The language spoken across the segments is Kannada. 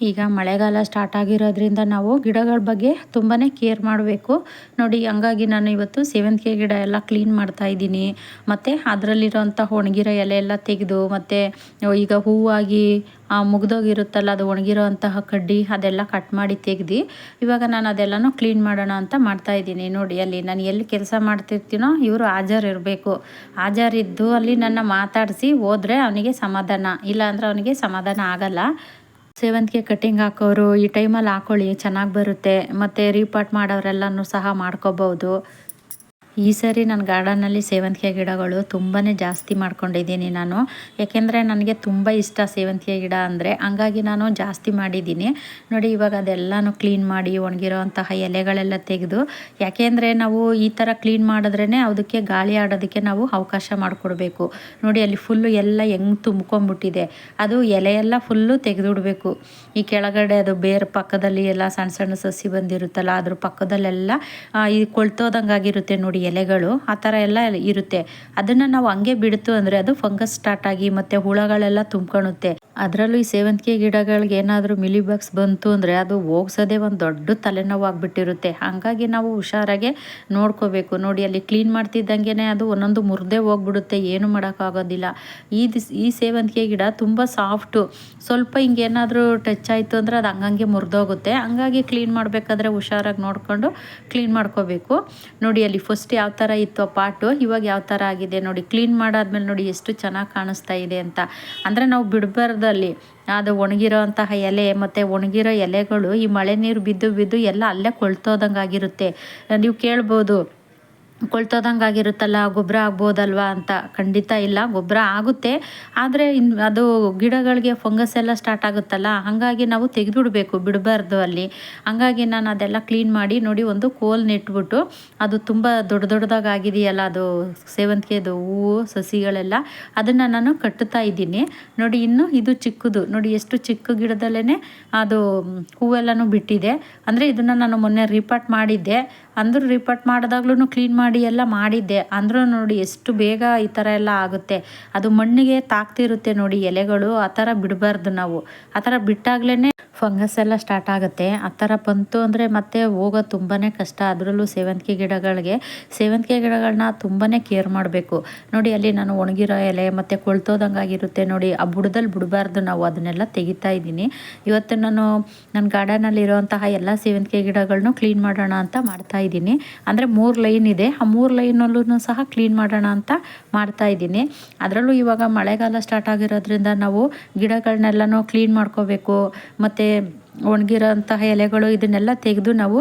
ಈಗ ಮಳೆಗಾಲ ಸ್ಟಾರ್ಟ್ ಆಗಿರೋದ್ರಿಂದ ನಾವು ಗಿಡಗಳ ಬಗ್ಗೆ ತುಂಬಾ ಕೇರ್ ಮಾಡಬೇಕು. ನೋಡಿ, ಹಂಗಾಗಿ ನಾನು ಇವತ್ತು ಸೇವಂತಿಗೆ ಗಿಡ ಎಲ್ಲ ಕ್ಲೀನ್ ಮಾಡ್ತಾ ಇದ್ದೀನಿ. ಮತ್ತು ಅದರಲ್ಲಿರೋಂಥ ಒಣಗಿರೋ ಎಲೆ ಎಲ್ಲ ತೆಗೆದು, ಮತ್ತು ಈಗ ಹೂವಾಗಿ ಮುಗ್ದೋಗಿರುತ್ತಲ್ಲ, ಅದು ಒಣಗಿರೋ ಅಂತಹ ಕಡ್ಡಿ ಅದೆಲ್ಲ ಕಟ್ ಮಾಡಿ ತೆಗ್ದು, ಇವಾಗ ನಾನು ಅದೆಲ್ಲನೂ ಕ್ಲೀನ್ ಮಾಡೋಣ ಅಂತ ಮಾಡ್ತಾ ಇದ್ದೀನಿ. ನೋಡಿ, ಅಲ್ಲಿ ನಾನು ಎಲ್ಲಿ ಕೆಲಸ ಮಾಡ್ತಿರ್ತೀನೋ, ಇವರು ಹಾಜರ್ ಇರಬೇಕು. ಹಾಜರಿದ್ದು ಅಲ್ಲಿ ನನ್ನ ಮಾತಾಡಿಸಿ ಹೋದರೆ ಅವನಿಗೆ ಸಮಾಧಾನ. ಇಲ್ಲ ಅಂದರೆ ಅವನಿಗೆ ಸಮಾಧಾನ ಆಗಲ್ಲ. ಸೇವಂತಿಗೆ ಕಟ್ಟಿಂಗ್ ಹಾಕೋರು ಈ ಟೈಮಲ್ಲಿ ಹಾಕೊಳ್ಳಿ ಚೆನ್ನಾಗಿ ಬರುತ್ತೆ. ಮತ್ತು ರೀಪಾಟ್ ಮಾಡೋರೆಲ್ಲನೂ ಸಹ ಮಾಡ್ಕೋಬೋದು. ಈ ಸರಿ ನನ್ನ ಗಾರ್ಡನಲ್ಲಿ ಸೇವಂತಿಗೆ ಗಿಡಗಳು ತುಂಬಾ ಜಾಸ್ತಿ ಮಾಡ್ಕೊಂಡಿದ್ದೀನಿ ನಾನು. ಯಾಕೆಂದರೆ ನನಗೆ ತುಂಬ ಇಷ್ಟ ಸೇವಂತಿಗೆ ಗಿಡ ಅಂದರೆ. ಹಂಗಾಗಿ ನಾನು ಜಾಸ್ತಿ ಮಾಡಿದ್ದೀನಿ. ನೋಡಿ ಇವಾಗ ಅದೆಲ್ಲನೂ ಕ್ಲೀನ್ ಮಾಡಿ ಒಣಗಿರೋ ಅಂತಹ ಎಲೆಗಳೆಲ್ಲ ತೆಗೆದು. ಯಾಕೆಂದರೆ ನಾವು ಈ ಥರ ಕ್ಲೀನ್ ಮಾಡಿದ್ರೇ ಅದಕ್ಕೆ ಗಾಳಿ ಆಡೋದಕ್ಕೆ ನಾವು ಅವಕಾಶ ಮಾಡಿಕೊಡ್ಬೇಕು. ನೋಡಿ ಅಲ್ಲಿ ಫುಲ್ಲು ಎಲ್ಲ ಹೆಂಗೆ ತುಂಬ್ಕೊಂಬಿಟ್ಟಿದೆ ಅದು ಎಲೆಯೆಲ್ಲ ಫುಲ್ಲು ತೆಗೆದುಬಿಡ್ಬೇಕು. ಈ ಕೆಳಗಡೆ ಅದು ಬೇರೆ ಪಕ್ಕದಲ್ಲಿ ಎಲ್ಲ ಸಣ್ಣ ಸಣ್ಣ ಸಸಿ ಬಂದಿರುತ್ತಲ್ಲ, ಅದ್ರ ಪಕ್ಕದಲ್ಲೆಲ್ಲ ಈ ಕೊಳ್ತೋದಂಗಾಗಿರುತ್ತೆ ನೋಡಿ ಎಲೆಗಳು. ಆ ಥರ ಎಲ್ಲ ಇರುತ್ತೆ. ಅದನ್ನು ನಾವು ಹಂಗೆ ಬಿಡ್ತು ಅಂದರೆ ಅದು ಫಂಗಸ್ ಸ್ಟಾರ್ಟ್ ಆಗಿ ಮತ್ತು ಹುಳಗಳೆಲ್ಲ ತುಂಬ್ಕೊಳುತ್ತೆ ಅದರಲ್ಲೂ ಈ ಸೇವಂತಿಗೆ ಗಿಡಗಳಿಗೆ ಏನಾದರೂ ಮಿಲಿಬಾಕ್ಸ್ ಬಂತು ಅಂದರೆ ಅದು ಹೋಗ್ಸೋದೇ ಒಂದು ದೊಡ್ಡ ತಲೆನೋವು ಆಗಿಬಿಟ್ಟಿರುತ್ತೆ. ಹಾಗಾಗಿ ನಾವು ಹುಷಾರಾಗೆ ನೋಡ್ಕೋಬೇಕು. ನೋಡಿ ಅಲ್ಲಿ ಕ್ಲೀನ್ ಮಾಡ್ತಿದ್ದಂಗೆ ಅದು ಒಂದೊಂದು ಮುರಿದೇ ಹೋಗ್ಬಿಡುತ್ತೆ. ಏನು ಮಾಡೋಕ್ಕಾಗೋದಿಲ್ಲ. ಈ ಈ ಸೇವಂತಿಗೆ ಗಿಡ ತುಂಬ ಸಾಫ್ಟು. ಸ್ವಲ್ಪ ಹಿಂಗೇನಾದರೂ ಟಚ್ ಆಯಿತು ಅಂದರೆ ಅದು ಹಂಗಂಗೆ ಮುರಿದೋಗುತ್ತೆ. ಹಂಗಾಗಿ ಕ್ಲೀನ್ ಮಾಡಬೇಕಾದ್ರೆ ಹುಷಾರಾಗಿ ನೋಡಿಕೊಂಡು ಕ್ಲೀನ್ ಮಾಡ್ಕೋಬೇಕು. ನೋಡಿ ಅಲ್ಲಿ ಫಸ್ಟ್ ಯಾವ ಥರ ಇತ್ತು ಆ ಪಾಟು, ಇವಾಗ ಯಾವ ಥರ ಆಗಿದೆ ನೋಡಿ. ಕ್ಲೀನ್ ಮಾಡಾದ್ಮೇಲೆ ನೋಡಿ ಎಷ್ಟು ಚೆನ್ನಾಗಿ ಕಾಣಿಸ್ತಾ ಇದೆ ಅಂತ. ಅಂದರೆ ನಾವು ಬಿಡಬಾರ್ದಲ್ಲಿ. ಅದು ಒಣಗಿರೋ ಅಂತಹ ಎಲೆ ಮತ್ತು ಒಣಗಿರೋ ಎಲೆಗಳು ಈ ಮಳೆ ನೀರು ಬಿದ್ದು ಬಿದ್ದು ಎಲ್ಲ ಅಲ್ಲೇ ಕೊಳ್ತೋದಂಗೆ ಆಗಿರುತ್ತೆ ನೀವು ಕೇಳ್ಬೋದು. ಕೊಳ್ತೋದಂಗೆ ಆಗಿರುತ್ತಲ್ಲ ಗೊಬ್ಬರ ಆಗ್ಬೋದಲ್ವಾ ಅಂತ ಖಂಡಿತ ಇಲ್ಲ. ಗೊಬ್ಬರ ಆಗುತ್ತೆ. ಆದರೆ ಇನ್ ಅದು ಗಿಡಗಳಿಗೆ ಫಂಗಸ್ ಎಲ್ಲ ಸ್ಟಾರ್ಟ್ ಆಗುತ್ತಲ್ಲ, ಹಾಗಾಗಿ ನಾವು ತೆಗೆದುಬಿಡ್ಬೇಕು, ಬಿಡಬಾರ್ದು ಅಲ್ಲಿ. ಹಾಗಾಗಿ ನಾನು ಅದೆಲ್ಲ ಕ್ಲೀನ್ ಮಾಡಿ ನೋಡಿ ಒಂದು ಕೋಲ್ ನೆಟ್ಬಿಟ್ಟು, ಅದು ತುಂಬ ದೊಡ್ಡ ದೊಡ್ಡದಾಗಿದೆಯಲ್ಲ ಅದು ಸೇವಂತಿಗೆದು ಹೂವು, ಸಸಿಗಳೆಲ್ಲ, ಅದನ್ನು ನಾನು ಕಟ್ಟುತ್ತಾ ಇದ್ದೀನಿ. ನೋಡಿ, ಇನ್ನು ಇದು ಚಿಕ್ಕದು. ನೋಡಿ, ಎಷ್ಟು ಚಿಕ್ಕ ಗಿಡದಲ್ಲೇ ಅದು ಹೂವೆಲ್ಲನೂ ಬಿಟ್ಟಿದೆ. ಅಂದರೆ ಇದನ್ನು ನಾನು ಮೊನ್ನೆ ರಿಪಾರ್ಟ್ ಮಾಡಿದ್ದೆ. ಅಂದರೂ ರಿಪೋರ್ಟ್ ಮಾಡಿದಾಗ್ಲೂ ಕ್ಲೀನ್ ಮಾಡಿ ಎಲ್ಲ ಮಾಡಿದ್ದೆ. ಅಂದರೂ ನೋಡಿ ಎಷ್ಟು ಬೇಗ ಈ ಥರ ಎಲ್ಲ ಆಗುತ್ತೆ. ಅದು ಮಣ್ಣಿಗೆ ತಾಕ್ತಿರುತ್ತೆ ನೋಡಿ ಎಲೆಗಳು, ಆ ಥರ ಬಿಡಬಾರ್ದು ನಾವು. ಆ ಥರ ಬಿಟ್ಟಾಗ್ಲೇ ಫಂಗಸ್ ಎಲ್ಲ ಸ್ಟಾರ್ಟ್ ಆಗುತ್ತೆ. ಆ ಥರ ಬಂತು ಅಂದರೆ ಮತ್ತೆ ಹೋಗೋದು ತುಂಬಾ ಕಷ್ಟ. ಅದರಲ್ಲೂ ಸೇವಂತಿಗೆ ಗಿಡಗಳಿಗೆ, ಸೇವಂತಿಗೆ ಗಿಡಗಳನ್ನ ತುಂಬಾ ಕೇರ್ ಮಾಡಬೇಕು. ನೋಡಿ, ಅಲ್ಲಿ ನಾನು ಒಣಗಿರೋ ಎಲೆ ಮತ್ತು ಕೊಳ್ತೋದಂಗಾಗಿರುತ್ತೆ ನೋಡಿ, ಆ ಬುಡದಲ್ಲಿ ಬಿಡಬಾರ್ದು ನಾವು ಅದನ್ನೆಲ್ಲ ತೆಗಿತಾ ಇದ್ದೀನಿ. ಇವತ್ತು ನಾನು ನನ್ನ ಗಾರ್ಡನಲ್ಲಿ ಇರೋವಂತಹ ಎಲ್ಲ ಸೇವಂತಿಗೆ ಗಿಡಗಳನ್ನೂ ಕ್ಲೀನ್ ಮಾಡೋಣ ಅಂತ ಮಾಡ್ತಾ ಇದ್ದೀನಿ. ಅಂದರೆ ಮೂರು ಲೈನ್ ಇದೆ. ಆ ಮೂರು ಲೈನಲ್ಲೂ ಸಹ ಕ್ಲೀನ್ ಮಾಡೋಣ ಅಂತ ಮಾಡ್ತಾ ಇದ್ದೀನಿ. ಅದರಲ್ಲೂ ಇವಾಗ ಮಳೆಗಾಲ ಸ್ಟಾರ್ಟ್ ಆಗಿರೋದ್ರಿಂದ ನಾವು ಗಿಡಗಳನ್ನೆಲ್ಲನೂ ಕ್ಲೀನ್ ಮಾಡ್ಕೋಬೇಕು, ಮತ್ತು ಒಣಗಿರೋಂತಹ ಎಲೆಗಳು ಇದನ್ನೆಲ್ಲ ತೆಗೆದು ನಾವು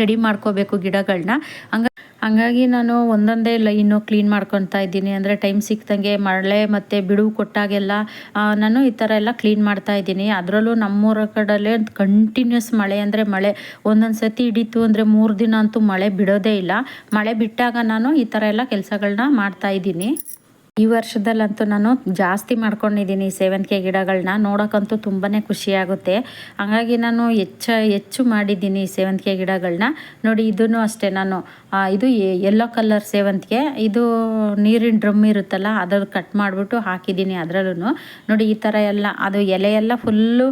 ರೆಡಿ ಮಾಡ್ಕೋಬೇಕು ಗಿಡಗಳನ್ನ ಹಂಗ ಹಂಗಾಗಿ ನಾನು ಒಂದೊಂದೇ ಲೈನು ಕ್ಲೀನ್ ಮಾಡ್ಕೊತಾ ಇದ್ದೀನಿ. ಅಂದರೆ ಟೈಮ್ ಸಿಕ್ತಂಗೆ ಮಳೆ ಮತ್ತು ಬಿಡುವು ಕೊಟ್ಟಾಗೆಲ್ಲ ನಾನು ಈ ಥರ ಎಲ್ಲ ಕ್ಲೀನ್ ಮಾಡ್ತಾ ಇದ್ದೀನಿ. ಅದರಲ್ಲೂ ನಮ್ಮೂರ ಕಡಲೆ ಕಂಟಿನ್ಯೂಸ್ ಮಳೆ ಅಂದರೆ ಮಳೆ. ಒಂದೊಂದು ಸತಿ ಹಿಡಿತು ಅಂದರೆ ಮೂರು ದಿನ ಅಂತೂ ಮಳೆ ಬಿಡೋದೇ ಇಲ್ಲ. ಮಳೆ ಬಿಟ್ಟಾಗ ನಾನು ಈ ಥರ ಎಲ್ಲ ಕೆಲಸಗಳನ್ನ ಮಾಡ್ತಾ ಇದ್ದೀನಿ. ಈ ವರ್ಷದಲ್ಲಂತೂ ನಾನು ಜಾಸ್ತಿ ಮಾಡ್ಕೊಂಡಿದ್ದೀನಿ ಸೇವಂತಿಗೆ ಗಿಡಗಳನ್ನ ನೋಡೋಕ್ಕಂತೂ ತುಂಬಾ ಖುಷಿಯಾಗುತ್ತೆ. ಹಾಗಾಗಿ ನಾನು ಹೆಚ್ಚ, ಹೆಚ್ಚು ಮಾಡಿದ್ದೀನಿ ಸೇವಂತಿಗೆ ಗಿಡಗಳನ್ನ ನೋಡಿ ಇದೂ ಅಷ್ಟೇ ನಾನು. ಇದು ಎಲ್ಲೋ ಕಲರ್ ಸೇವಂತಿಗೆ. ಇದು ನೀರಿನ ಡ್ರಮ್ ಇರುತ್ತಲ್ಲ ಅದ್ರ ಕಟ್ ಮಾಡಿಬಿಟ್ಟು ಹಾಕಿದ್ದೀನಿ ಅದರಲ್ಲೂ ನೋಡಿ, ಈ ಥರ ಎಲ್ಲ, ಅದು ಎಲೆ ಎಲ್ಲ ಫುಲ್ಲು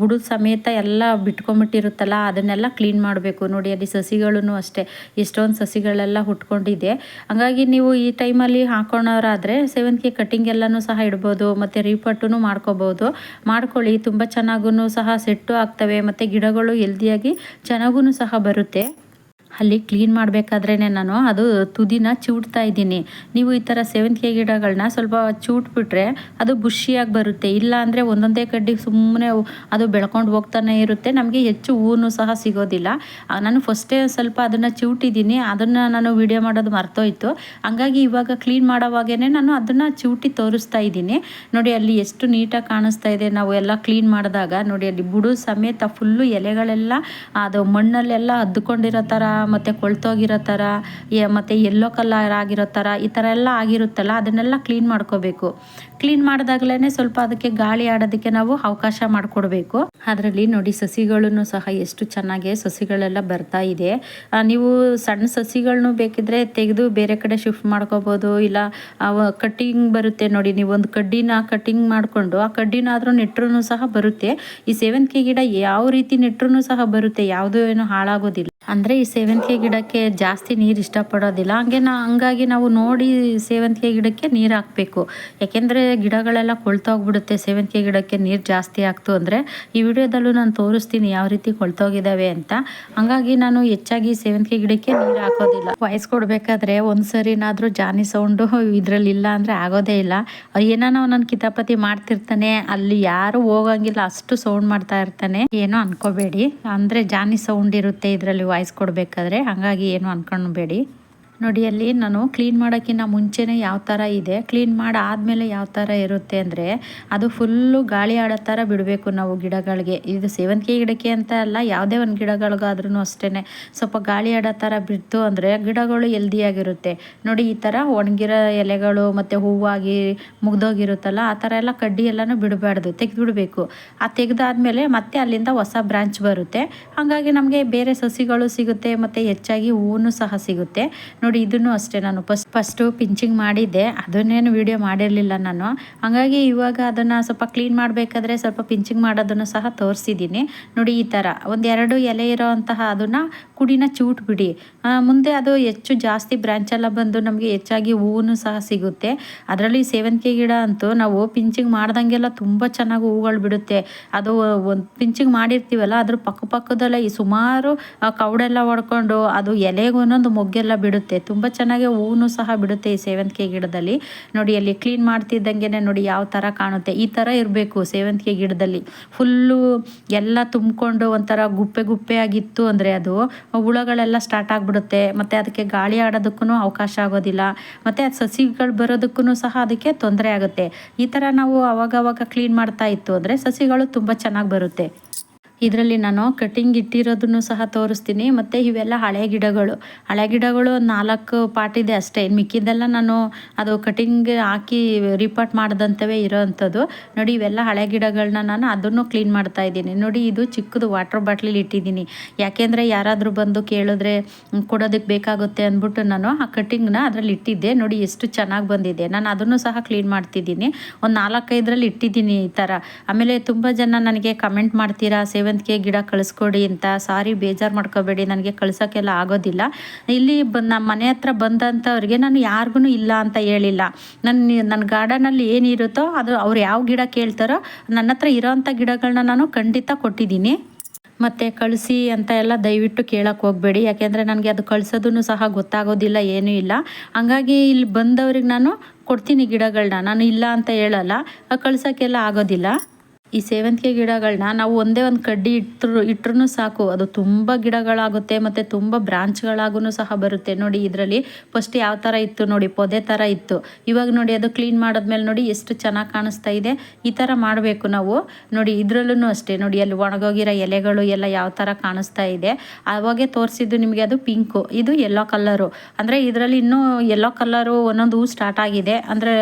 ಬುಡು ಸಮೇತ ಎಲ್ಲ ಬಿಟ್ಕೊಂಬಿಟ್ಟಿರುತ್ತಲ್ಲ, ಅದನ್ನೆಲ್ಲ ಕ್ಲೀನ್ ಮಾಡಬೇಕು. ನೋಡಿ, ಅಲ್ಲಿ ಸಸಿಗಳೂ ಅಷ್ಟೇ. ಎಷ್ಟೊಂದು ಸಸಿಗಳೆಲ್ಲ ಹುಟ್ಕೊಂಡಿದೆ. ಹಾಗಾಗಿ ನೀವು ಈ ಟೈಮಲ್ಲಿ ಹಾಕೊಳೋರಾದರೆ ಸೇವಂತಿಗೆ ಕಟ್ಟಿಂಗ್ ಎಲ್ಲನೂ ಸಹ ಇಡ್ಬೋದು, ಮತ್ತು ರೀಪಟ್ಟೂ ಮಾಡ್ಕೋಬೋದು. ಮಾಡ್ಕೊಳ್ಳಿ, ತುಂಬ ಚೆನ್ನಾಗೂ ಸಹ ಸೆಟ್ಟು ಆಗ್ತವೆ, ಮತ್ತು ಗಿಡಗಳು ಹೆಲ್ದಿಯಾಗಿ ಚೆನ್ನಾಗೂ ಸಹ ಬರುತ್ತೆ. ಅಲ್ಲಿ ಕ್ಲೀನ್ ಮಾಡಬೇಕಾದ್ರೇ ನಾನು ಅದು ತುದಿನ ಚಿವುಟ್ತಾ ಇದ್ದೀನಿ. ನೀವು ಈ ಥರ ಸೇವಂತಿಗೆ ಗಿಡಗಳನ್ನ ಸ್ವಲ್ಪ ಚೂಟ್ಬಿಟ್ರೆ ಅದು ಬುಷಿಯಾಗಿ ಬರುತ್ತೆ. ಇಲ್ಲ ಅಂದರೆ ಒಂದೊಂದೇ ಕಡ್ಡಿ ಸುಮ್ಮನೆ ಅದು ಬೆಳ್ಕೊಂಡು ಹೋಗ್ತಾನೆ ಇರುತ್ತೆ. ನಮಗೆ ಹೆಚ್ಚು ಹೂವು ಸಹ ಸಿಗೋದಿಲ್ಲ. ನಾನು ಫಸ್ಟೇ ಸ್ವಲ್ಪ ಅದನ್ನು ಚಿವುಟಿದ್ದೀನಿ ಅದನ್ನು ನಾನು ವಿಡಿಯೋ ಮಾಡೋದು ಮರ್ತೋಯ್ತು. ಹಂಗಾಗಿ ಇವಾಗ ಕ್ಲೀನ್ ಮಾಡೋವಾಗೇ ನಾನು ಅದನ್ನು ಚೂಟಿ ತೋರಿಸ್ತಾ ಇದ್ದೀನಿ. ನೋಡಿ, ಅಲ್ಲಿ ಎಷ್ಟು ನೀಟಾಗಿ ಕಾಣಿಸ್ತಾ ಇದೆ. ನಾವು ಎಲ್ಲ ಕ್ಲೀನ್ ಮಾಡಿದಾಗ, ನೋಡಿ, ಅಲ್ಲಿ ಬುಡು ಸಮೇತ ಫುಲ್ಲು ಎಲೆಗಳೆಲ್ಲ, ಅದು ಮಣ್ಣಲ್ಲೆಲ್ಲ ಹದ್ದುಕೊಂಡಿರೋ ಥರ ಮತ್ತು ಕೊಳ್ತೋಗಿರೋ ಥರ ಮತ್ತು ಎಲ್ಲೋ ಕಲರ್ ಆಗಿರೋ ಥರ ಈ ಥರ ಎಲ್ಲ ಆಗಿರುತ್ತಲ್ಲ, ಅದನ್ನೆಲ್ಲ ಕ್ಲೀನ್ ಮಾಡ್ಕೋಬೇಕು. ಕ್ಲೀನ್ ಮಾಡಿದಾಗಲೇ ಸ್ವಲ್ಪ ಅದಕ್ಕೆ ಗಾಳಿ ಆಡೋದಕ್ಕೆ ನಾವು ಅವಕಾಶ ಮಾಡಿಕೊಡ್ಬೇಕು. ಅದರಲ್ಲಿ ನೋಡಿ ಸಸಿಗಳನ್ನು ಸಹ ಎಷ್ಟು ಚೆನ್ನಾಗಿ ಸಸಿಗಳೆಲ್ಲ ಬರ್ತಾ ಇದೆ. ನೀವು ಸಣ್ಣ ಸಸಿಗಳನ್ನು ಬೇಕಿದ್ರೆ ತೆಗೆದು ಬೇರೆ ಕಡೆ ಶಿಫ್ಟ್ ಮಾಡ್ಕೋಬೋದು. ಇಲ್ಲ ಕಟ್ಟಿಂಗ್ ಬರುತ್ತೆ ನೋಡಿ, ನೀವು ಒಂದು ಕಡ್ಡಿನ ಕಟ್ಟಿಂಗ್ ಮಾಡಿಕೊಂಡು, ಆ ಕಡ್ಡಿನಾದರೂ ನೆಟ್ಟರೂ ಸಹ ಬರುತ್ತೆ. ಈ ಸೇವಂತಿಗೆ ಗಿಡ ಯಾವ ರೀತಿ ನೆಟ್ಟರೂ ಸಹ ಬರುತ್ತೆ, ಯಾವುದೂ ಏನು ಹಾಳಾಗೋದಿಲ್ಲ. ಅಂದರೆ ಈ ಸೇವಂತಿಗೆ ಗಿಡಕ್ಕೆ ಜಾಸ್ತಿ ನೀರು ಇಷ್ಟಪಡೋದಿಲ್ಲ. ಹಂಗೆ ನಾ, ಹಂಗಾಗಿ ನಾವು ನೋಡಿ ಸೇವಂತಿಗೆ ಗಿಡಕ್ಕೆ ನೀರು ಹಾಕಬೇಕು. ಯಾಕೆಂದರೆ ಗಿಡಗಳೆಲ್ಲ ಕೊಳ್ತೋಗ್ಬಿಡುತ್ತೆ, ಸೇವಂತಿಗೆ ಗಿಡಕ್ಕೆ ನೀರು ಜಾಸ್ತಿ ಆಗ್ತು ಅಂದರೆ ಈ ವಿಡಿಯೋದಲ್ಲೂ ನಾನು ತೋರಿಸ್ತೀನಿ ಯಾವ ರೀತಿ ಕೊಳ್ತೋಗಿದ್ದಾವೆ ಅಂತ. ಹಂಗಾಗಿ ನಾನು ಹೆಚ್ಚಾಗಿ ಸೇವಂತಿಗೆ ಗಿಡಕ್ಕೆ ನೀರು ಹಾಕೋದಿಲ್ಲ. ವಾಯ್ಸ್ ಕೊಡಬೇಕಾದ್ರೆ ಒಂದು ಸರಿನಾದರೂ ಜಾನಿ ಸೌಂಡು ಇದರಲ್ಲಿ ಇಲ್ಲ ಅಂದರೆ ಆಗೋದೇ ಇಲ್ಲ. ಏನಾನ ನಾನು ಕಿತಾಪತಿ ಮಾಡ್ತಿರ್ತಾನೆ, ಅಲ್ಲಿ ಯಾರು ಹೋಗಂಗಿಲ್ಲ, ಅಷ್ಟು ಸೌಂಡ್ ಮಾಡ್ತಾ ಇರ್ತಾನೆ. ಏನೋ ಅನ್ಕೋಬೇಡಿ. ಅಂದರೆ ಜಾನಿ ಸೌಂಡ್ ಇರುತ್ತೆ ಇದರಲ್ಲಿ ವಾಯ್ಸ್ ಕೊಡಬೇಕಾದ್ರೆ, ಹಂಗಾಗಿ ಏನು ಅನ್ಕೊಳ್ಬೇಡಿ ನೋಡಿ, ಅಲ್ಲಿ ನಾನು ಕ್ಲೀನ್ ಮಾಡೋಕ್ಕಿಂತ ಮುಂಚೆನೇ ಯಾವ ಥರ ಇದೆ ಕ್ಲೀನ್ ಮಾಡಿ ಆದಮೇಲೆ ಯಾವ ಥರ ಇರುತ್ತೆ ಅಂದರೆ, ಅದು ಫುಲ್ಲು ಗಾಳಿ ಆಡೋ ಥರ ಬಿಡಬೇಕು ನಾವು ಗಿಡಗಳಿಗೆ. ಇದು ಸೇವಂತಿಗೆ ಗಿಡಕ್ಕೆ ಅಂತ ಅಲ್ಲ, ಯಾವುದೇ ಒಂದು ಗಿಡಗಳಿಗಾದ್ರೂ ಅಷ್ಟೇ ಸ್ವಲ್ಪ ಗಾಳಿ ಆಡೋ ಥರ ಬಿಡ್ತು ಅಂದರೆ ಗಿಡಗಳು ಎಲ್ದಿಯಾಗಿರುತ್ತೆ ನೋಡಿ, ಈ ಥರ ಒಣಗಿರೋ ಎಲೆಗಳು ಮತ್ತು ಹೂವಾಗಿ ಮುಗ್ದೋಗಿರುತ್ತಲ್ಲ, ಆ ಥರ ಎಲ್ಲ ಕಡ್ಡಿ ಎಲ್ಲನೂ ಬಿಡಬಾರ್ದು, ತೆಗೆದುಬಿಡಬೇಕು. ಆ ತೆಗೆದಾದ್ಮೇಲೆ ಮತ್ತೆ ಅಲ್ಲಿಂದ ಹೊಸ ಬ್ರಾಂಚ್ ಬರುತ್ತೆ. ಹಾಗಾಗಿ ನಮಗೆ ಬೇರೆ ಸಸಿಗಳು ಸಿಗುತ್ತೆ, ಮತ್ತು ಹೆಚ್ಚಾಗಿ ಹೂವು ಸಹ ಸಿಗುತ್ತೆ. ನೋಡಿ ಇದನ್ನು ಅಷ್ಟೇ ನಾನು ಫಸ್ಟ್ ಫಸ್ಟು ಪಿಂಚಿಂಗ್ ಮಾಡಿದ್ದೆ. ಅದನ್ನೇನು ವಿಡಿಯೋ ಮಾಡಿರಲಿಲ್ಲ ನಾನು. ಹಾಗಾಗಿ ಇವಾಗ ಅದನ್ನು ಸ್ವಲ್ಪ ಕ್ಲೀನ್ ಮಾಡಬೇಕಾದ್ರೆ ಸ್ವಲ್ಪ ಪಿಂಚಿಂಗ್ ಮಾಡೋದನ್ನು ಸಹ ತೋರಿಸಿದ್ದೀನಿ. ನೋಡಿ ಈ ಥರ ಒಂದೆರಡು ಎಲೆ ಇರೋವಂತಹ ಅದನ್ನು ಕುಡಿನ ಚೂಟ್ ಬಿಡಿ. ಮುಂದೆ ಅದು ಹೆಚ್ಚು ಜಾಸ್ತಿ ಬ್ರ್ಯಾಂಚೆಲ್ಲ ಬಂದು ನಮಗೆ ಹೆಚ್ಚಾಗಿ ಹೂವು ಸಹ ಸಿಗುತ್ತೆ. ಅದರಲ್ಲಿ ಸೇವಂತಿಗೆ ಗಿಡ ಅಂತೂ ನಾವು ಪಿಂಚಿಂಗ್ ಮಾಡ್ದಂಗೆಲ್ಲ ತುಂಬ ಚೆನ್ನಾಗಿ ಹೂಗಳು ಬಿಡುತ್ತೆ. ಅದು ಒಂದು ಪಿಂಚಿಂಗ್ ಮಾಡಿರ್ತೀವಲ್ಲ, ಅದ್ರ ಪಕ್ಕ ಪಕ್ಕದಲ್ಲೇ ಈ ಸುಮಾರು ಕೌಡೆಲ್ಲ ಹೊಡ್ಕೊಂಡು ಅದು ಎಲೆಗೆ ಒಂದೊಂದು ಮೊಗ್ಗೆಲ್ಲ ಬಿಡುತ್ತೆ. ತುಂಬ ಚೆನ್ನಾಗಿ ಹೂವು ಸಹ ಬಿಡುತ್ತೆ ಈ ಸೇವಂತಿಗೆ ಗಿಡದಲ್ಲಿ. ನೋಡಿ, ಅಲ್ಲಿ ಕ್ಲೀನ್ ಮಾಡ್ತಿದ್ದಂಗೆ ನೋಡಿ ಯಾವ ಥರ ಕಾಣುತ್ತೆ. ಈ ಥರ ಇರಬೇಕು ಸೇವಂತಿಗೆ ಗಿಡದಲ್ಲಿ. ಫುಲ್ಲು ಎಲ್ಲ ತುಂಬಿಕೊಂಡು ಒಂಥರ ಗುಪ್ಪೆ ಗುಪ್ಪೆ ಆಗಿತ್ತು ಅಂದರೆ ಅದು ಹುಳಗಳೆಲ್ಲ ಸ್ಟಾರ್ಟ್ ಆಗಿಬಿಡುತ್ತೆ. ಮತ್ತು ಅದಕ್ಕೆ ಗಾಳಿ ಆಡೋದಕ್ಕೂ ಅವಕಾಶ ಆಗೋದಿಲ್ಲ. ಮತ್ತು ಅದು ಸಸಿಗಳು ಬರೋದಕ್ಕೂ ಸಹ ಅದಕ್ಕೆ ತೊಂದರೆ ಆಗುತ್ತೆ. ಈ ಥರ ನಾವು ಅವಾಗವಾಗ ಕ್ಲೀನ್ ಮಾಡ್ತಾ ಇತ್ತು ಅಂದರೆ ಸಸಿಗಳು ತುಂಬ ಚೆನ್ನಾಗಿ ಬರುತ್ತೆ. ಇದರಲ್ಲಿ ನಾನು ಕಟಿಂಗ್ ಇಟ್ಟಿರೋದನ್ನು ಸಹ ತೋರಿಸ್ತೀನಿ. ಮತ್ತು ಇವೆಲ್ಲ ಹಳೆ ಗಿಡಗಳು. ಹಳೆ ಗಿಡಗಳು ನಾಲ್ಕು ಪಾಟ್ ಇದೆ ಅಷ್ಟೇ. ಮಿಕ್ಕಿದ್ದೆಲ್ಲ ನಾನು ಅದು ಕಟಿಂಗ್ ಹಾಕಿ ರಿಪೋರ್ಟ್ ಮಾಡ್ದಂತವೇ ಇರೋವಂಥದ್ದು ನೋಡಿ, ಇವೆಲ್ಲ ಹಳೆ ಗಿಡಗಳನ್ನ ನಾನು ಅದನ್ನು ಕ್ಲೀನ್ ಮಾಡ್ತಾ ಇದ್ದೀನಿ. ನೋಡಿ, ಇದು ಚಿಕ್ಕದು ವಾಟರ್ ಬಾಟ್ಲಿಲಿ ಇಟ್ಟಿದ್ದೀನಿ. ಯಾಕೆಂದರೆ ಯಾರಾದರೂ ಬಂದು ಕೇಳಿದ್ರೆ ಕೊಡೋದಕ್ಕೆ ಬೇಕಾಗುತ್ತೆ ಅಂದ್ಬಿಟ್ಟು ನಾನು ಆ ಕಟಿಂಗ್ನ ಅದರಲ್ಲಿ ಇಟ್ಟಿದ್ದೆ. ನೋಡಿ, ಎಷ್ಟು ಚೆನ್ನಾಗಿ ಬಂದಿದೆ. ನಾನು ಅದನ್ನು ಸಹ ಕ್ಲೀನ್ ಮಾಡ್ತಿದ್ದೀನಿ. ಒಂದು ನಾಲ್ಕೈದರಲ್ಲಿ ಇಟ್ಟಿದ್ದೀನಿ ಈ ಥರ ಆಮೇಲೆ ತುಂಬ ಜನ ನನಗೆ ಕಮೆಂಟ್ ಮಾಡ್ತೀರಾ ಸೇವಂತಿಗೆ ಗಿಡ ಕಳಿಸ್ಕೊಡಿ ಅಂತ ಸಾರಿ ಬೇಜಾರು ಮಾಡ್ಕೋಬೇಡಿ, ನನಗೆ ಕಳ್ಸೋಕ್ಕೆಲ್ಲ ಆಗೋದಿಲ್ಲ. ಇಲ್ಲಿ ಬ ನಮ್ಮ ಮನೆ ಹತ್ರ ಬಂದಂಥವ್ರಿಗೆ ನಾನು ಯಾರಿಗೂ ಇಲ್ಲ ಅಂತ ಹೇಳಿಲ್ಲ. ನನ್ನ ನನ್ನ ಗಾರ್ಡನಲ್ಲಿ ಏನಿರುತ್ತೋ ಅದು ಅವ್ರು ಯಾವ ಗಿಡ ಕೇಳ್ತಾರೋ ನನ್ನ ಹತ್ರ ಇರೋವಂಥ ಗಿಡಗಳನ್ನ ನಾನು ಖಂಡಿತ ಕೊಟ್ಟಿದ್ದೀನಿ. ಮತ್ತು ಕಳಿಸಿ ಅಂತ ಎಲ್ಲ ದಯವಿಟ್ಟು ಕೇಳೋಕ್ಕೆ ಹೋಗಬೇಡಿ. ಯಾಕೆಂದರೆ ನನಗೆ ಅದು ಕಳ್ಸೋದೂ ಸಹ ಗೊತ್ತಾಗೋದಿಲ್ಲ, ಏನೂ ಇಲ್ಲ. ಹಂಗಾಗಿ ಇಲ್ಲಿ ಬಂದವ್ರಿಗೆ ನಾನು ಕೊಡ್ತೀನಿ ಗಿಡಗಳನ್ನ ನಾನು ಇಲ್ಲ ಅಂತ ಹೇಳಲ್ಲ. ಕಳ್ಸೋಕ್ಕೆಲ್ಲ ಆಗೋದಿಲ್ಲ. ಈ ಸೇವಂತಿಗೆ ಗಿಡಗಳನ್ನ ನಾವು ಒಂದೇ ಒಂದು ಕಡ್ಡಿ ಇಟ್ಟರು ಇಟ್ರೂ ಸಾಕು. ಅದು ತುಂಬ ಗಿಡಗಳಾಗುತ್ತೆ ಮತ್ತು ತುಂಬ ಬ್ರಾಂಚ್ಗಳಾಗೂ ಸಹ ಬರುತ್ತೆ. ನೋಡಿ ಇದರಲ್ಲಿ ಫಸ್ಟ್ ಯಾವ ಥರ ಇತ್ತು ನೋಡಿ, ಪೊದೆ ಥರ ಇತ್ತು. ಇವಾಗ ನೋಡಿ ಅದು ಕ್ಲೀನ್ ಮಾಡಿದ್ಮೇಲೆ ನೋಡಿ ಎಷ್ಟು ಚೆನ್ನಾಗಿ ಕಾಣಿಸ್ತಾ ಇದೆ. ಈ ಥರ ಮಾಡಬೇಕು ನಾವು. ನೋಡಿ ಇದರಲ್ಲೂ ಅಷ್ಟೇ. ನೋಡಿ ಅಲ್ಲಿ ಒಣಗೋಗಿರೋ ಎಲೆಗಳು ಎಲ್ಲ ಯಾವ ಥರ ಕಾಣಿಸ್ತಾ ಇದೆ. ಅವಾಗೆ ತೋರಿಸಿದ್ದು ನಿಮಗೆ ಅದು ಪಿಂಕು. ಇದು ಯೆಲ್ಲೋ ಕಲ್ಲರು ಅಂದರೆ ಇದರಲ್ಲಿ ಇನ್ನೂ ಯೆಲ್ಲೋ ಕಲ್ಲರು ಒಂದೊಂದು ಹೂ ಸ್ಟಾರ್ಟ್ ಆಗಿದೆ. ಅಂದರೆ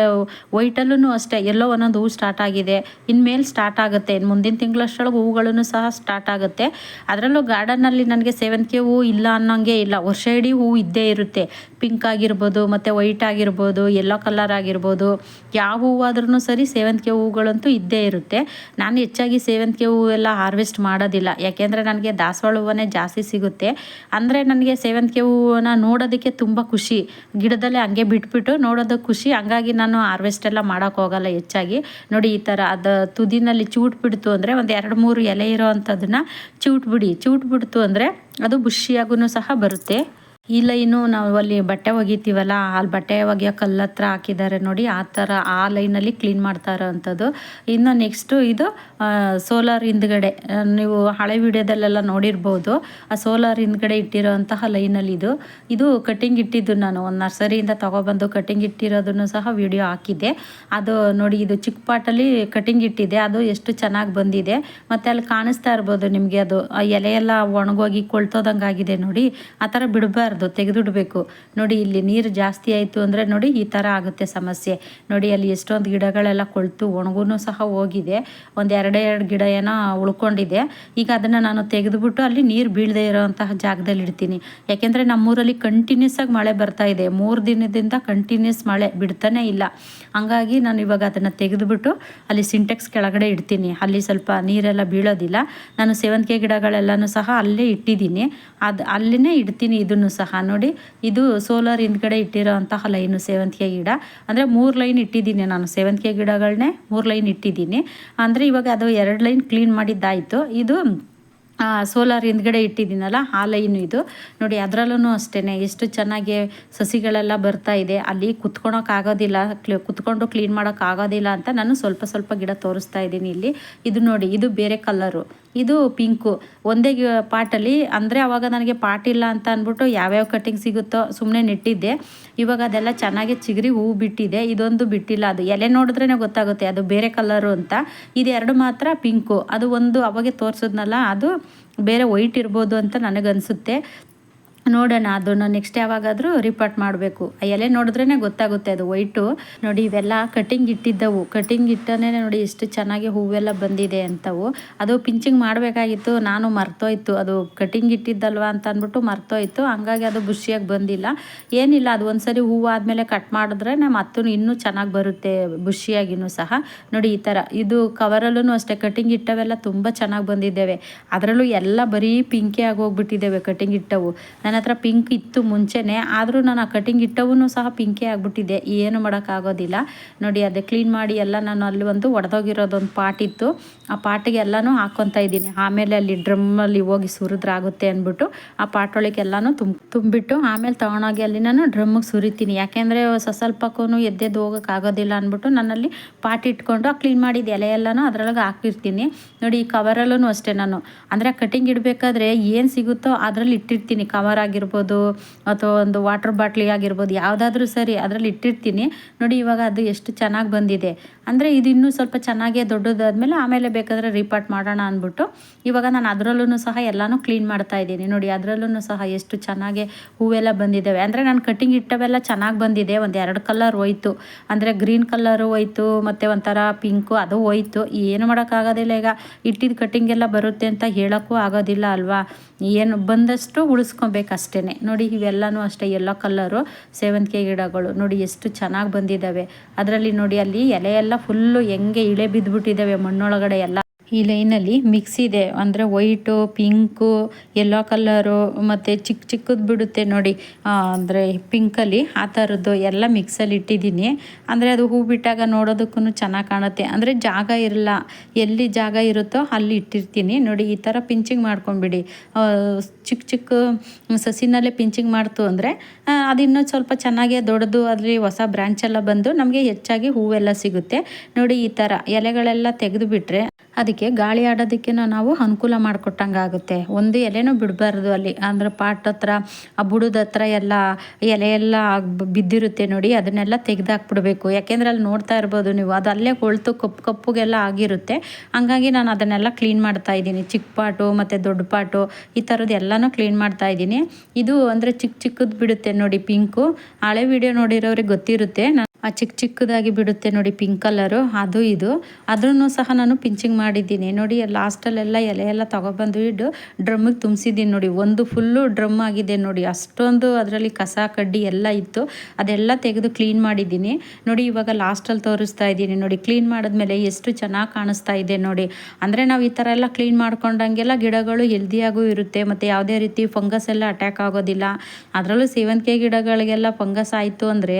ವೈಟಲ್ಲೂ ಅಷ್ಟೇ ಎಲ್ಲೋ ಒಂದೊಂದು ಹೂ ಸ್ಟಾರ್ಟ್ ಆಗಿದೆ. ಇನ್ಮೇಲೆ ಸ್ಟಾರ್ಟ್ ಆಗುತ್ತೆ. ಮುಂದಿನ ತಿಂಗಳಷ್ಟರೊಳಗೆ ಹೂಗಳನ್ನು ಸಹ ಸ್ಟಾರ್ಟ್ ಆಗುತ್ತೆ. ಅದರಲ್ಲೂ ಗಾರ್ಡನ್ನಲ್ಲಿ ನನಗೆ ಸೇವಂತಿಗೆ ಹೂವು ಇಲ್ಲ ಅನ್ನೋಂಗೆ ಇಲ್ಲ. ವರ್ಷ ಇಡೀ ಹೂವು ಇದ್ದೇ ಇರುತ್ತೆ. ಪಿಂಕ್ ಆಗಿರ್ಬೋದು, ಮತ್ತು ವೈಟ್ ಆಗಿರ್ಬೋದು ಯೆಲ್ಲೋ ಕಲರ್ ಆಗಿರ್ಬೋದು, ಯಾವ ಹೂವಾದ್ರೂ ಸರಿ ಸೇವಂತಿಗೆ ಹೂಗಳಂತೂ ಇದ್ದೇ ಇರುತ್ತೆ. ನಾನು ಹೆಚ್ಚಾಗಿ ಸೇವಂತಿಗೆ ಹೂವು ಎಲ್ಲ ಹಾರ್ವೆಸ್ಟ್ ಮಾಡೋದಿಲ್ಲ. ಯಾಕೆಂದರೆ ನನಗೆ ದಾಸವಾಳ ಹೂವನ್ನೇ ಜಾಸ್ತಿ ಸಿಗುತ್ತೆ. ಅಂದರೆ ನನಗೆ ಸೇವಂತಿಗೆ ಹೂವನ್ನ ನೋಡೋದಕ್ಕೆ ತುಂಬ ಖುಷಿ. ಗಿಡದಲ್ಲೇ ಹಂಗೆ ಬಿಟ್ಬಿಟ್ಟು ನೋಡೋದಕ್ಕೆ ಖುಷಿ. ಹಂಗಾಗಿ ನಾನು ಹಾರ್ವೆಸ್ಟ್ ಎಲ್ಲ ಮಾಡೋಕ್ಕೋಗಲ್ಲ ಹೆಚ್ಚಾಗಿ. ನೋಡಿ ಈ ಥರ ಅದು ತುದಿನಲ್ಲಿ ಚೂಟ್ ಬಿಡ್ತು ಅಂದರೆ ಒಂದು ಎರಡು ಮೂರು ಎಲೆ ಇರೋ ಅಂಥದ್ದನ್ನ ಚೂಟ್ ಬಿಡಿ. ಚೂಟ್ ಬಿಡ್ತು ಅಂದರೆ ಅದು ಬುಷಿಯಾಗೂ ಸಹ ಬರುತ್ತೆ. ಈ ಲೈನು ನಾವು ಅಲ್ಲಿ ಬಟ್ಟೆ ಒಗಿತೀವಲ್ಲ ಅಲ್ಲಿ ಬಟ್ಟೆ ಒಗೆಯೋ ಕಲ್ಲತ್ರ ಹಾಕಿದ್ದಾರೆ ನೋಡಿ, ಆ ಥರ ಆ ಲೈನಲ್ಲಿ ಕ್ಲೀನ್ ಮಾಡ್ತಾ ಇರೋವಂಥದ್ದು. ಇನ್ನು ನೆಕ್ಸ್ಟು ಇದು ಸೋಲಾರ್ ಹಿಂದ್ಗಡೆ ನೀವು ಹಳೆ ವಿಡಿಯೋದಲ್ಲೆಲ್ಲ ನೋಡಿರ್ಬೋದು, ಆ ಸೋಲಾರ್ ಹಿಂದ್ಗಡೆ ಇಟ್ಟಿರೋಂತಹ ಲೈನಲ್ಲಿ ಇದು. ಇದು ಕಟ್ಟಿಂಗ್ ಇಟ್ಟಿದ್ದು ನಾನು, ಒಂದು ನರ್ಸರಿಯಿಂದ ತೊಗೊಬಂದು ಕಟ್ಟಿಂಗ್ ಇಟ್ಟಿರೋದನ್ನು ಸಹ ವಿಡಿಯೋ ಹಾಕಿದ್ದೆ. ಅದು ನೋಡಿ, ಇದು ಚಿಕ್ಕ ಪಾಟಲ್ಲಿ ಕಟಿಂಗ್ ಇಟ್ಟಿದೆ ಅದು ಎಷ್ಟು ಚೆನ್ನಾಗಿ ಬಂದಿದೆ. ಮತ್ತು ಅಲ್ಲಿ ಕಾಣಿಸ್ತಾ ಇರ್ಬೋದು ನಿಮಗೆ ಅದು ಎಲೆ ಎಲ್ಲ ಒಣಗೋಗಿ ಕೊಳ್ತೋದಂಗೆ ಆಗಿದೆ ನೋಡಿ, ಆ ಥರ ಬಿಡಬಾರ್ದು. ಬಿಡಬಾರ್ದು ತೆಗೆದುಡ್ಬೇಕು. ನೋಡಿ, ಇಲ್ಲಿ ನೀರು ಜಾಸ್ತಿ ಆಯಿತು ಅಂದರೆ ನೋಡಿ ಈ ಥರ ಆಗುತ್ತೆ ಸಮಸ್ಯೆ. ನೋಡಿ, ಅಲ್ಲಿ ಎಷ್ಟೊಂದು ಗಿಡಗಳೆಲ್ಲ ಕೊಳ್ತು ಒಣಗೂ ಸಹ ಹೋಗಿದೆ. ಒಂದು ಎರಡೇ ಎರಡು ಗಿಡ ಏನೋ ಉಳ್ಕೊಂಡಿದೆ. ಈಗ ಅದನ್ನು ನಾನು ತೆಗೆದುಬಿಟ್ಟು ಅಲ್ಲಿ ನೀರು ಬೀಳದೆ ಇರೋವಂತಹ ಜಾಗದಲ್ಲಿ ಇಡ್ತೀನಿ. ಯಾಕೆಂದರೆ ನಮ್ಮೂರಲ್ಲಿ ಕಂಟಿನ್ಯೂಸ್ ಆಗಿ ಮಳೆ ಬರ್ತಾ ಇದೆ. ಮೂರು ದಿನದಿಂದ ಕಂಟಿನ್ಯೂಸ್ ಮಳೆ ಬಿಡ್ತಾನೆ ಇಲ್ಲ. ಹಂಗಾಗಿ ನಾನು ಇವಾಗ ಅದನ್ನು ತೆಗೆದುಬಿಟ್ಟು ಅಲ್ಲಿ ಸಿಂಟೆಕ್ಸ್ ಕೆಳಗಡೆ ಇಡ್ತೀನಿ. ಅಲ್ಲಿ ಸ್ವಲ್ಪ ನೀರೆಲ್ಲ ಬೀಳೋದಿಲ್ಲ. ನಾನು ಸೇವಂತಿಗೆ ಗಿಡಗಳೆಲ್ಲನೂ ಸಹ ಅಲ್ಲೇ ಇಟ್ಟಿದ್ದೀನಿ. ಅದು ಅಲ್ಲಿನೇ ಇಡ್ತೀನಿ ಇದನ್ನು ಸಹ. ನೋಡಿ, ಇದು ಸೋಲಾರ್ ಹಿಂದ್ಗಡೆ ಇಟ್ಟಿರೋ ಅಂತಹ ಲೈನು ಸೇವಂತಿಗೆ ಗಿಡ. ಅಂದರೆ ಮೂರು ಲೈನ್ ಇಟ್ಟಿದ್ದೀನಿ ನಾನು ಸೇವಂತಿಗೆ ಗಿಡಗಳನ್ನೇ ಮೂರು ಲೈನ್ ಇಟ್ಟಿದ್ದೀನಿ. ಅಂದರೆ ಇವಾಗ ಅದು ಎರಡು ಲೈನ್ ಕ್ಲೀನ್ ಮಾಡಿದ್ದಾಯಿತು. ಇದು ಸೋಲಾರ್ ಹಿಂದ್ಗಡೆ ಇಟ್ಟಿದ್ದೀನಲ್ಲ, ಆ ಲೈನು ಇದು. ನೋಡಿ ಅದರಲ್ಲೂ ಅಷ್ಟೇ ಎಷ್ಟು ಚೆನ್ನಾಗಿ ಸಸಿಗಳೆಲ್ಲ ಬರ್ತಾ ಇದೆ. ಅಲ್ಲಿ ಕುತ್ಕೊಳೋಕ್ಕಾಗೋದಿಲ್ಲ, ಕ್ಲಿ, ಕುತ್ಕೊಂಡು ಕ್ಲೀನ್ ಮಾಡೋಕ್ಕಾಗೋದಿಲ್ಲ ಅಂತ ನಾನು ಸ್ವಲ್ಪ ಸ್ವಲ್ಪ ಗಿಡ ತೋರಿಸ್ತಾ ಇದ್ದೀನಿ ಇಲ್ಲಿ. ಇದು ನೋಡಿ, ಇದು ಬೇರೆ ಕಲ್ಲರು ಇದು ಪಿಂಕು. ಒಂದೇ ಪಾಟಲ್ಲಿ, ಅಂದರೆ ಅವಾಗ ನನಗೆ ಪಾಟ್ ಇಲ್ಲ ಅಂತ ಅಂದ್ಬಿಟ್ಟು ಯಾವ್ಯಾವ ಕಟ್ಟಿಂಗ್ ಸಿಗುತ್ತೋ ಸುಮ್ಮನೆ ನೆಟ್ಟಿದ್ದೆ. ಇವಾಗ ಅದೆಲ್ಲ ಚೆನ್ನಾಗಿ ಚಿಗುರಿ ಹೂ ಬಿಟ್ಟಿದೆ. ಇದೊಂದು ಬಿಟ್ಟಿಲ್ಲ ಅದು. ಎಲೆ ನೋಡಿದ್ರೇ ಗೊತ್ತಾಗುತ್ತೆ ಅದು ಬೇರೆ ಕಲರು ಅಂತ. ಇದೆರಡು ಮಾತ್ರ ಪಿಂಕು. ಅದು ಒಂದು ಅವಾಗೆ ತೋರಿಸಿದ್ನಲ್ಲ, ಅದು ಬೇರೆ ವೈಟ್ ಇರ್ಬೋದು ಅಂತ ನನಗನ್ಸುತ್ತೆ. ನೋಡೋಣ, ಅದನ್ನು ನೆಕ್ಸ್ಟ್ ಯಾವಾಗಾದರೂ ರಿಪೋರ್ಟ್ ಮಾಡಬೇಕು. ಎಲೆ ನೋಡಿದ್ರೇ ಗೊತ್ತಾಗುತ್ತೆ ಅದು ವೈಟು ನೋಡಿ, ಇವೆಲ್ಲ ಕಟಿಂಗ್ ಇಟ್ಟಿದ್ದವು. ಕಟಿಂಗ್ ಇಟ್ಟನೇ ನೋಡಿ ಎಷ್ಟು ಚೆನ್ನಾಗಿ ಹೂವೆಲ್ಲ ಬಂದಿದೆ ಅಂತವು. ಅದು ಪಿಂಚಿಂಗ್ ಮಾಡಬೇಕಾಗಿತ್ತು, ನಾನು ಮರ್ತೋಯ್ತು. ಅದು ಕಟಿಂಗ್ ಇಟ್ಟಿದ್ದಲ್ವ ಅಂತ ಅಂದ್ಬಿಟ್ಟು ಮರ್ತೋಯ್ತು. ಹಂಗಾಗಿ ಅದು ಬುಷಿಯಾಗಿ ಬಂದಿಲ್ಲ. ಏನಿಲ್ಲ, ಅದು ಒಂದ್ಸರಿ ಹೂವು ಆದಮೇಲೆ ಕಟ್ ಮಾಡಿದ್ರೆ ಮತ್ತೂ ಇನ್ನೂ ಚೆನ್ನಾಗಿ ಬರುತ್ತೆ ಬುಷಿಯಾಗಿನೂ ಸಹ. ನೋಡಿ, ಈ ಥರ ಇದು ಕವರಲ್ಲೂ ಅಷ್ಟೇ ಕಟಿಂಗ್ ಇಟ್ಟವೆಲ್ಲ ತುಂಬ ಚೆನ್ನಾಗಿ ಬಂದಿದ್ದೇವೆ. ಅದರಲ್ಲೂ ಎಲ್ಲ ಬರೀ ಪಿಂಕಿ ಆಗಿ ಹೋಗ್ಬಿಟ್ಟಿದ್ದೇವೆ ಕಟಿಂಗ್ ಇಟ್ಟವು. ನನ್ನ ಹತ್ರ ಪಿಂಕ್ ಇತ್ತು ಮುಂಚೆನೇ, ಆದರೂ ನಾನು ಆ ಕಟಿಂಗ್ ಇಟ್ಟವೂ ಸಹ ಪಿಂಕೇ ಆಗಿಬಿಟ್ಟಿದೆ. ಏನು ಮಾಡೋಕ್ಕಾಗೋದಿಲ್ಲ. ನೋಡಿ, ಅದೇ ಕ್ಲೀನ್ ಮಾಡಿ ಎಲ್ಲ ನಾನು ಅಲ್ಲಿ ಒಂದು ಒಡೆದೋಗಿರೋದೊಂದು ಪಾಟ್ ಇತ್ತು. ಆ ಪಾಟಿಗೆ ಎಲ್ಲನೂ ಹಾಕ್ಕೊತಾ ಇದ್ದೀನಿ. ಆಮೇಲೆ ಅಲ್ಲಿ ಡ್ರಮ್ಮಲ್ಲಿ ಹೋಗಿ ಸುರಿದ್ರಾಗುತ್ತೆ ಅಂದ್ಬಿಟ್ಟು ಆ ಪಾಟ್ ಎಲ್ಲನೂ ತುಂಬ ತುಂಬಿಟ್ಟು ಆಮೇಲೆ ತೊಗೊಂಡೋಗಿ ಅಲ್ಲಿ ನಾನು ಡ್ರಮ್ಮಿಗೆ ಸುರಿತೀನಿ. ಯಾಕೆಂದರೆ ಸ್ವಲ್ಪಕ್ಕೂ ಎದ್ದೆದ್ದು ಹೋಗೋಕ್ಕಾಗೋದಿಲ್ಲ ಅಂದ್ಬಿಟ್ಟು ನನ್ನಲ್ಲಿ ಪಾಟ್ ಇಟ್ಕೊಂಡು ಆ ಕ್ಲೀನ್ ಮಾಡಿದ ಎಲೆ ಎಲ್ಲನೂ ಅದರೊಳಗೆ ಹಾಕಿರ್ತೀನಿ ನೋಡಿ, ಈ ಕವರಲ್ಲೂ ಅಷ್ಟೇ ನಾನು. ಅಂದರೆ ಕಟಿಂಗ್ ಇಡಬೇಕಾದ್ರೆ ಏನು ಸಿಗುತ್ತೋ ಅದರಲ್ಲಿ ಇಟ್ಟಿರ್ತೀನಿ. ಕವರ್ ಆಗಿರ್ಬೋದು ಅಥವಾ ಒಂದು ವಾಟರ್ ಬಾಟ್ಲಿ ಆಗಿರ್ಬೋದು, ಯಾವುದಾದ್ರೂ ಸರಿ ಅದರಲ್ಲಿ ಇಟ್ಟಿರ್ತೀನಿ. ನೋಡಿ ಇವಾಗ ಅದು ಎಷ್ಟು ಚೆನ್ನಾಗಿ ಬಂದಿದೆ. ಅಂದರೆ ಇದು ಇನ್ನೂ ಸ್ವಲ್ಪ ಚೆನ್ನಾಗೇ ದೊಡ್ಡದಾದ್ಮೇಲೆ ಆಮೇಲೆ ಬೇಕಾದರೆ ರಿಪಾರ್ಟ್ ಮಾಡೋಣ ಅಂದ್ಬಿಟ್ಟು ಇವಾಗ ನಾನು ಅದರಲ್ಲೂ ಸಹ ಎಲ್ಲನೂ ಕ್ಲೀನ್ ಮಾಡ್ತಾ ಇದ್ದೀನಿ. ನೋಡಿ ಅದರಲ್ಲೂ ಸಹ ಎಷ್ಟು ಚೆನ್ನಾಗಿ ಹೂವೆಲ್ಲ ಬಂದಿದ್ದಾವೆ. ಅಂದರೆ ನಾನು ಕಟ್ಟಿಂಗ್ ಇಟ್ಟವೆಲ್ಲ ಚೆನ್ನಾಗಿ ಬಂದಿದೆ. ಒಂದು ಎರಡು ಕಲರ್ ಹೋಯ್ತು. ಅಂದರೆ ಗ್ರೀನ್ ಕಲರು ಹೋಯ್ತು, ಮತ್ತು ಒಂಥರ ಪಿಂಕು ಅದು ಹೋಯ್ತು. ಏನು ಮಾಡೋಕ್ಕಾಗೋದಿಲ್ಲ ಈಗ. ಇಟ್ಟಿದ್ದ ಕಟ್ಟಿಂಗೆಲ್ಲ ಬರುತ್ತೆ ಅಂತ ಹೇಳೋಕ್ಕೂ ಆಗೋದಿಲ್ಲ ಅಲ್ವಾ? ಏನು ಬಂದಷ್ಟು ಉಳಿಸ್ಕೊಬೇಕಷ್ಟೇ ನೋಡಿ, ಇವೆಲ್ಲನೂ ಅಷ್ಟೇ, ಎಲ್ಲೋ ಕಲ್ಲರು ಸೇವಂತಿಗೆ ಗಿಡಗಳು. ನೋಡಿ, ಎಷ್ಟು ಚೆನ್ನಾಗಿ ಬಂದಿದ್ದಾವೆ. ಅದರಲ್ಲಿ ನೋಡಿ, ಅಲ್ಲಿ ಎಲೆ ಎಲ್ಲ ಫುಲ್ಲು ಹೆಂಗೆ ಇಳೆ ಬಿದ್ದುಬಿಟ್ಟಿದ್ದಾವೆ ಮಣ್ಣೊಳಗಡೆ ಎಲ್ಲ. ಈ ಲೈನಲ್ಲಿ ಮಿಕ್ಸ್ ಇದೆ. ಅಂದರೆ ವೈಟು, ಪಿಂಕು, ಎಲ್ಲೋ ಕಲ್ಲರು ಮತ್ತು ಚಿಕ್ಕ ಚಿಕ್ಕದು ಬಿಡುತ್ತೆ ನೋಡಿ. ಅಂದರೆ ಪಿಂಕಲ್ಲಿ ಆ ಥರದ್ದು ಎಲ್ಲ ಮಿಕ್ಸಲ್ಲಿ ಇಟ್ಟಿದ್ದೀನಿ. ಅಂದರೆ ಅದು ಹೂ ಬಿಟ್ಟಾಗ ನೋಡೋದಕ್ಕೂ ಚೆನ್ನಾಗಿ ಕಾಣುತ್ತೆ. ಅಂದರೆ ಜಾಗ ಇರಲ್ಲ. ಎಲ್ಲಿ ಜಾಗ ಇರುತ್ತೋ ಅಲ್ಲಿ ಇಟ್ಟಿರ್ತೀನಿ. ನೋಡಿ, ಈ ಥರ ಪಿಂಚಿಂಗ್ ಮಾಡ್ಕೊಂಬಿಡಿ. ಚಿಕ್ಕ ಚಿಕ್ಕ ಸಸಿನಲ್ಲೇ ಪಿಂಚಿಂಗ್ ಮಾಡ್ತು ಅಂದರೆ ಅದಿನ್ನೂ ಸ್ವಲ್ಪ ಚೆನ್ನಾಗಿ ದೊಡ್ಡದು. ಅಲ್ಲಿ ಹೊಸ ಬ್ರ್ಯಾಂಚೆಲ್ಲ ಬಂದು ನಮಗೆ ಹೆಚ್ಚಾಗಿ ಹೂವೆಲ್ಲ ಸಿಗುತ್ತೆ. ನೋಡಿ, ಈ ಥರ ಎಲೆಗಳೆಲ್ಲ ತೆಗೆದು ಬಿಟ್ಟರೆ ಅದಕ್ಕೆ ಗಾಳಿ ಆಡೋದಕ್ಕೆ ನಾವು ಅನುಕೂಲ ಮಾಡಿಕೊಟ್ಟಂಗೆ ಆಗುತ್ತೆ ಒಂದು ಎಲೆನೂ ಬಿಡಬಾರ್ದು ಅಲ್ಲಿ. ಅಂದರೆ ಪಾಟ್ ಹತ್ರ, ಆ ಬುಡದ ಹತ್ರ ಎಲ್ಲ ಎಲೆ ಎಲ್ಲ ಬಿದ್ದಿರುತ್ತೆ ನೋಡಿ, ಅದನ್ನೆಲ್ಲ ತೆಗೆದಾಕ್ಬಿಡ್ಬೇಕು. ಯಾಕೆಂದರೆ ಅಲ್ಲಿ ನೋಡ್ತಾ ಇರ್ಬೋದು ನೀವು. ಅದು ಅಲ್ಲೇ ಕೊಳ್ತು ಕಪ್ಪು ಕಪ್ಪುಗೆಲ್ಲ ಆಗಿರುತ್ತೆ. ಹಂಗಾಗಿ ನಾನು ಅದನ್ನೆಲ್ಲ ಕ್ಲೀನ್ ಮಾಡ್ತಾ ಇದ್ದೀನಿ. ಚಿಕ್ಕ ಪಾಟು, ಮತ್ತು ದೊಡ್ಡ ಪಾಟು, ಈ ಥರದ್ದು ಎಲ್ಲನೂ ಕ್ಲೀನ್ ಮಾಡ್ತಾ ಇದ್ದೀನಿ. ಇದು ಅಂದರೆ ಚಿಕ್ಕ ಚಿಕ್ಕದು ಬಿಡುತ್ತೆ ನೋಡಿ ಪಿಂಕು. ಹಳೆ ವಿಡಿಯೋ ನೋಡಿರೋರಿಗೆ ಗೊತ್ತಿರುತ್ತೆ. ಆ ಚಿಕ್ಕ ಚಿಕ್ಕದಾಗಿ ಬಿಡುತ್ತೆ ನೋಡಿ ಪಿಂಕ್ ಕಲರು ಅದು ಇದು. ಅದನ್ನು ಸಹ ನಾನು ಪಿಂಚಿಂಗ್ ಮಾಡಿದ್ದೀನಿ. ನೋಡಿ, ಲಾಸ್ಟಲ್ಲೆಲ್ಲ ಎಲೆ ಎಲ್ಲ ತೊಗೊಬಂದು ಇಟ್ಟು ಡ್ರಮ್ಮಿಗೆ ತುಂಬಿಸಿದ್ದೀನಿ ನೋಡಿ. ಒಂದು ಫುಲ್ಲು ಡ್ರಮ್ ಆಗಿದೆ ನೋಡಿ. ಅಷ್ಟೊಂದು ಅದರಲ್ಲಿ ಕಸ, ಕಡ್ಡಿ ಎಲ್ಲ ಇತ್ತು. ಅದೆಲ್ಲ ತೆಗೆದು ಕ್ಲೀನ್ ಮಾಡಿದ್ದೀನಿ. ನೋಡಿ, ಇವಾಗ ಲಾಸ್ಟಲ್ಲಿ ತೋರಿಸ್ತಾ ಇದ್ದೀನಿ ನೋಡಿ. ಕ್ಲೀನ್ ಮಾಡಿದ್ಮೇಲೆ ಎಷ್ಟು ಚೆನ್ನಾಗಿ ಕಾಣಿಸ್ತಾ ಇದೆ ನೋಡಿ. ಅಂದರೆ ನಾವು ಈ ಥರ ಎಲ್ಲ ಕ್ಲೀನ್ ಮಾಡ್ಕೊಂಡಂಗೆಲ್ಲ ಗಿಡಗಳು ಹೆಲ್ದಿಯಾಗೂ ಇರುತ್ತೆ. ಮತ್ತು ಯಾವುದೇ ರೀತಿ ಫಂಗಸ್ ಎಲ್ಲ ಅಟ್ಯಾಕ್ ಆಗೋದಿಲ್ಲ. ಅದರಲ್ಲೂ ಸೇವಂತಿಗೆ ಗಿಡಗಳಿಗೆಲ್ಲ ಫಂಗಸ್ ಆಯಿತು ಅಂದರೆ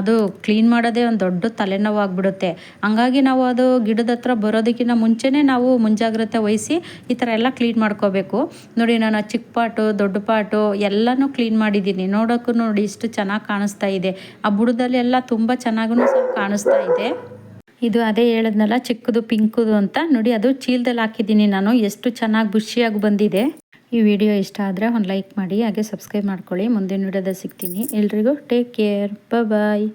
ಅದು ಕ್ಲೀನ್ ಕ್ಲೀನ್ ಮಾಡೋದೇ ಒಂದು ದೊಡ್ಡ ತಲೆನೋವು ಆಗಿಬಿಡುತ್ತೆ ಹಂಗಾಗಿ ನಾವು ಅದು ಗಿಡದ ಹತ್ರ ಬರೋದಕ್ಕಿಂತ ಮುಂಚೆನೇ ನಾವು ಮುಂಜಾಗ್ರತೆ ವಹಿಸಿ ಈ ಥರ ಎಲ್ಲ ಕ್ಲೀನ್ ಮಾಡ್ಕೋಬೇಕು. ನೋಡಿ ನಾನು ಚಿಕ್ಕ ಪಾಟು, ದೊಡ್ಡ ಪಾಟು ಎಲ್ಲನೂ ಕ್ಲೀನ್ ಮಾಡಿದ್ದೀನಿ. ನೋಡೋಕ್ಕೂ ನೋಡಿ ಇಷ್ಟು ಚೆನ್ನಾಗಿ ಕಾಣಿಸ್ತಾ ಇದೆ. ಆ ಬುಡದಲ್ಲಿ ಎಲ್ಲ ತುಂಬ ಚೆನ್ನಾಗೂ ಸಹ ಕಾಣಿಸ್ತಾ ಇದೆ. ಇದು ಅದೇ ಹೇಳದ್ನಲ್ಲ, ಚಿಕ್ಕದು ಪಿಂಕುದು ಅಂತ. ನೋಡಿ ಅದು ಚೀಲದಲ್ಲಿ ಹಾಕಿದ್ದೀನಿ ನಾನು. ಎಷ್ಟು ಚೆನ್ನಾಗಿ ಬುಷಿಯಾಗಿ ಬಂದಿದೆ. ಈ ವಿಡಿಯೋ ಇಷ್ಟ ಆದರೆ ಒಂದು ಲೈಕ್ ಮಾಡಿ, ಹಾಗೆ ಸಬ್ಸ್ಕ್ರೈಬ್ ಮಾಡ್ಕೊಳ್ಳಿ. ಮುಂದಿನ ವಿಡಿಯೋದಲ್ಲಿ ಸಿಗ್ತೀನಿ. ಎಲ್ರಿಗೂ ಟೇಕ್ ಕೇರ್. ಬಾಯ್